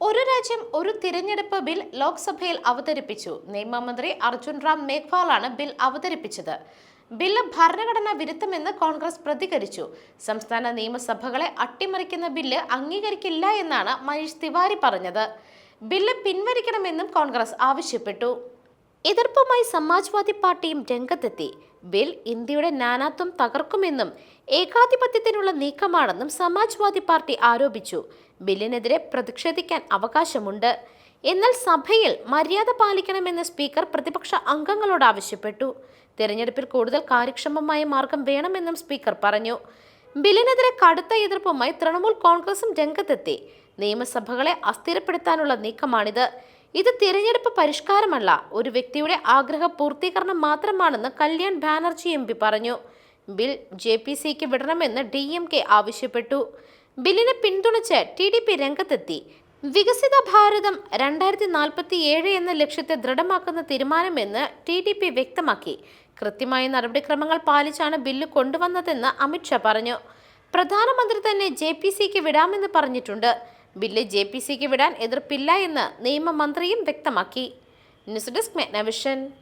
ഒരു രാജ്യം ഒരു തിരഞ്ഞെടുപ്പ് ബിൽ ലോക്സഭയിൽ അവതരിപ്പിച്ചു. നിയമമന്ത്രി അർജുൻ റാം മേഘ്വാളാണ് ബിൽ അവതരിപ്പിച്ചത്. ബില്ല് ഭരണഘടന വിരുദ്ധമെന്ന് കോൺഗ്രസ് പ്രതികരിച്ചു. സംസ്ഥാന നിയമസഭകളെ അട്ടിമറിക്കുന്ന ബില്ല് അംഗീകരിക്കില്ല എന്നാണ് മനീഷ് തിവാരി പറഞ്ഞത്. ബില്ല് പിൻവലിക്കണമെന്നും കോൺഗ്രസ് ആവശ്യപ്പെട്ടു. എതിർപ്പുമായി സമാജ്വാദി പാർട്ടിയും രംഗത്തെത്തി. ബിൽ ഇന്ത്യയുടെ നാനാത്വം തകർക്കുമെന്നും ഏകാധിപത്യത്തിനുള്ള നീക്കമാണെന്നും സമാജ്വാദി പാർട്ടി ആരോപിച്ചു. ബില്ലിനെതിരെ പ്രതിഷേധിക്കാൻ അവകാശമുണ്ട്. എന്നാൽ സഭയിൽ മര്യാദ പാലിക്കണമെന്ന് സ്പീക്കർ പ്രതിപക്ഷ അംഗങ്ങളോട് ആവശ്യപ്പെട്ടു. തിരഞ്ഞെടുപ്പിൽ കൂടുതൽ കാര്യക്ഷമമായ മാർഗം വേണമെന്നും സ്പീക്കർ പറഞ്ഞു. ബില്ലിനെതിരെ കടുത്ത എതിർപ്പുമായി തൃണമൂൽ കോൺഗ്രസും രംഗത്തെത്തി. നിയമസഭകളെ അസ്ഥിരപ്പെടുത്താനുള്ള നീക്കമാണിത്. ഇത് തിരഞ്ഞെടുപ്പ് പരിഷ്കാരമല്ല. ഒരു വ്യക്തിയുടെ ആഗ്രഹ പൂർത്തീകരണം മാത്രമാണെന്ന് കല്യാൺ ബാനർജി എം പറഞ്ഞു. ബിൽ ജെ പി സിക്ക് വിടണമെന്ന് ഡി എം കെ ആവശ്യപ്പെട്ടു. ബില്ലിനെ പിന്തുണച്ച് ടി ഡി പി രംഗത്തെത്തി. വികസിത ഭാരതം രണ്ടായിരത്തി നാൽപ്പത്തി ഏഴ് എന്ന ലക്ഷ്യത്തെ ദൃഢമാക്കുന്ന തീരുമാനമെന്ന് ടി ഡി പി വ്യക്തമാക്കി. കൃത്യമായ നടപടിക്രമങ്ങൾ പാലിച്ചാണ് ബില്ല് കൊണ്ടുവന്നതെന്ന് അമിത്ഷാ പറഞ്ഞു. പ്രധാനമന്ത്രി തന്നെ ജെ പി സിക്ക് വിടാമെന്ന് പറഞ്ഞിട്ടുണ്ട്. ബില്ല് ജെ പി സിക്ക് വിടാൻ എതിർപ്പില്ല എന്ന് നിയമമന്ത്രിയും വ്യക്തമാക്കി. News desk മെഗ്നവിഷൻ